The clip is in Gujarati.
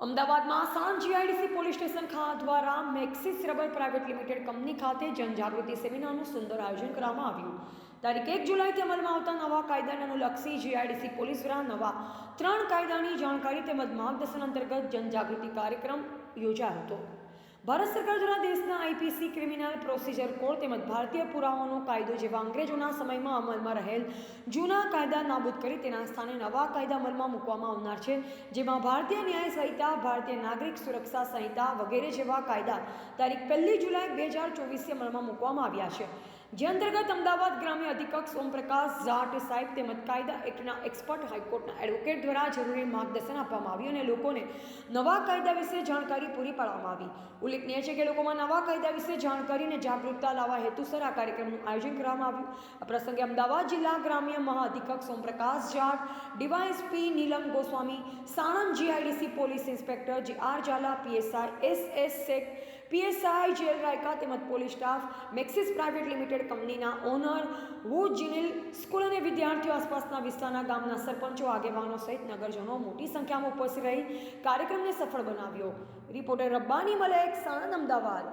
અમદાવાદમાં સાંજ જીઆઈડીસી પોલીસ સ્ટેશન ખા દ્વારા Maxxis rubber private limited company ખાતે જનજાગૃતિ સેમિનારનું સુંદર આયોજન કરવામાં આવ્યું. તારીખ એક જુલાઈથી અમલમાં આવતા નવા કાયદાને અનુલક્ષી જીઆઈડીસી પોલીસ દ્વારા નવા ત્રણ કાયદાની જાણકારી તેમજ માર્ગદર્શન અંતર્ગત જનજાગૃતિ કાર્યક્રમ યોજાયો હતો. ભારત સરકાર દ્વારા દેશના આઈપીસી ક્રિમિનલ પ્રોસિજર કોડ તેમજ ભારતીય પુરાવાનો કાયદો જેવા અંગ્રેજોના સમયમાં અમલમાં રહેલ જૂના કાયદા નાબૂદ કરી તેના સ્થાને નવા કાયદા અમલમાં મૂકવામાં આવનાર છે, જેમાં ભારતીય ન્યાય સંહિતા, ભારતીય નાગરિક સુરક્ષા સંહિતા વગેરે જેવા કાયદા તારીખ પહેલી જુલાઈ બે હજાર ચોવીસથી અમલમાં મૂકવામાં આવ્યા છે. જે અંતર્ગત અમદાવાદ ગ્રામ્ય અધિક્ષક સોમપ્રકાશ જાટ સાહેબ તેમજ કાયદા એક્ટના એક્સપર્ટ હાઈકોર્ટના એડવોકેટ દ્વારા જરૂરી માર્ગદર્શન આપવામાં આવ્યું અને લોકોને નવા કાયદા વિશે જાણકારી પૂરી પાડવામાં આવી. ઉલ્લેખનીય છે કે લોકોમાં નવા કાયદા વિશે જાણકારી અને જાગૃતતા લાવવા હેતુસર આ કાર્યક્રમનું આયોજન કરવામાં આવ્યું. આ પ્રસંગે અમદાવાદ જિલ્લા ગ્રામ્ય મહાઅધિક્ષક Somprakash Jat DySP Neelam Goswami, Sanand GIDC police inspector G R Zala, PSI, S S સેક પીએસઆઈ, જેલ રાયકા તેમજ police staff, Maxis private limited કંપનીના ઓનર વુ જિનિલ સ્કૂલ અને વિદ્યાર્થીઓ આસપાસના વિસ્તારના ગામના સરપંચો, આગેવાનો સહિત નગરજનો મોટી સંખ્યામાં ઉપસ્થિત રહી કાર્યક્રમને સફળ બનાવ્યો. રિપોર્ટર રબ્બાની મલેક, સાણંદ, અમદાવાદ.